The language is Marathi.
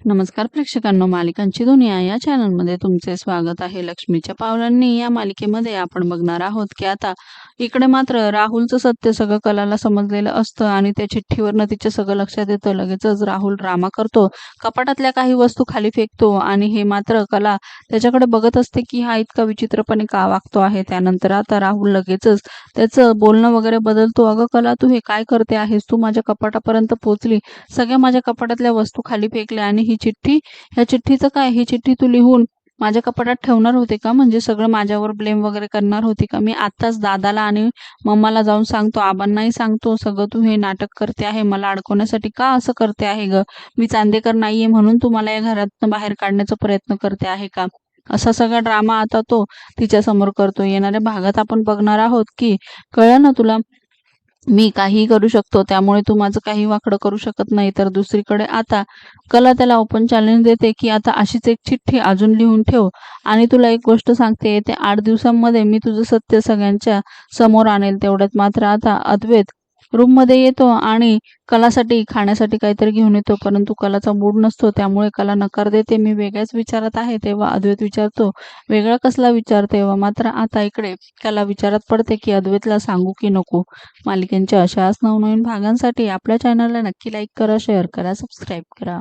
नमस्कार प्रेक्षकांनो मालिकांची दुनिया या चॅनलमध्ये तुमचे स्वागत आहे. लक्ष्मीच्या पावलांनी या मालिकेमध्ये आपण बघणार आहोत की आता इकडे मात्र राहुलचं सत्य सगळं कलाला समजलेलं असतं आणि त्या चिठ्ठीवरनं तिच्या सगळं लक्षात येतं. लगेचच राहुल ड्रामा करतो. कपाटातल्या काही वस्तू खाली फेकतो आणि हे मात्र कला त्याच्याकडे बघत असते की हा इतका विचित्रपणे का वागतो आहे. त्यानंतर आता राहुल लगेचच त्याचं बोलणं वगैरे बदलतो. अगं कला तू हे काय करते आहेस? तू माझ्या कपाटापर्यंत पोहोचली सगळ्या माझ्या कपाटातल्या वस्तू खाली फेकल्या आणि ही चिठ्ठी? ह्या चिठ्ठीचं काय? ही चिठ्ठी तू लिहून माझ्या कपाटात ठेवणार होते का? म्हणजे सगळं माझ्यावर ब्लेम वगैरे करणार होती का? मी आत्ताच दादाला आणि मम्माला जाऊन सांगतो आबांनाही सांगतो सगळं तू हे नाटक करते आहे मला अडकवण्यासाठी का असं करते आहे ग? मी चांदेकर नाहीये म्हणून तू मला या घरातनं बाहेर काढण्याचा प्रयत्न करते आहे का? असा सगळा ड्रामा आता तो तिच्या समोर करतो येणाऱ्या भागात आपण बघणार आहोत की कळलं ना तुला? मी काहीही करू शकतो त्यामुळे तू माझं काही वाकडं करू शकत नाही. तर दुसरीकडे आता कला त्याला ओपन चॅलेंज देते की आता अशीच एक चिठ्ठी अजून लिहून ठेव आणि तुला एक गोष्ट सांगते येत्या आठ दिवसांमध्ये मी तुझं सत्य सगळ्यांच्या समोर आणेल. तेवढ्यात मात्र आता अद्वैत रूममध्ये येतो आणि कलासाठी खाण्यासाठी काहीतरी घेऊन येतो परंतु कलाचा मूड नसतो त्यामुळे कला नकार देते. मी वेगळ्याच विचारात आहे तेव्हा अद्वैत विचारतो. वेगळा कसला विचार? तेव्हा मात्र आता इकडे कला विचारात पडते की अद्वैतला सांगू की नको? मालिकेंच्या अशाच नवनवीन भागांसाठी आपल्या चॅनलला नक्की लाईक करा शेअर करा सबस्क्राईब करा.